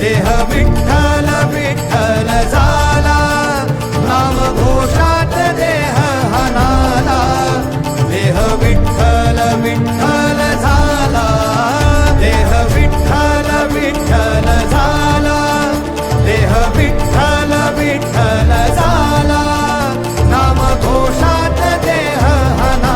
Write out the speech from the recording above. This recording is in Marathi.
देह मिट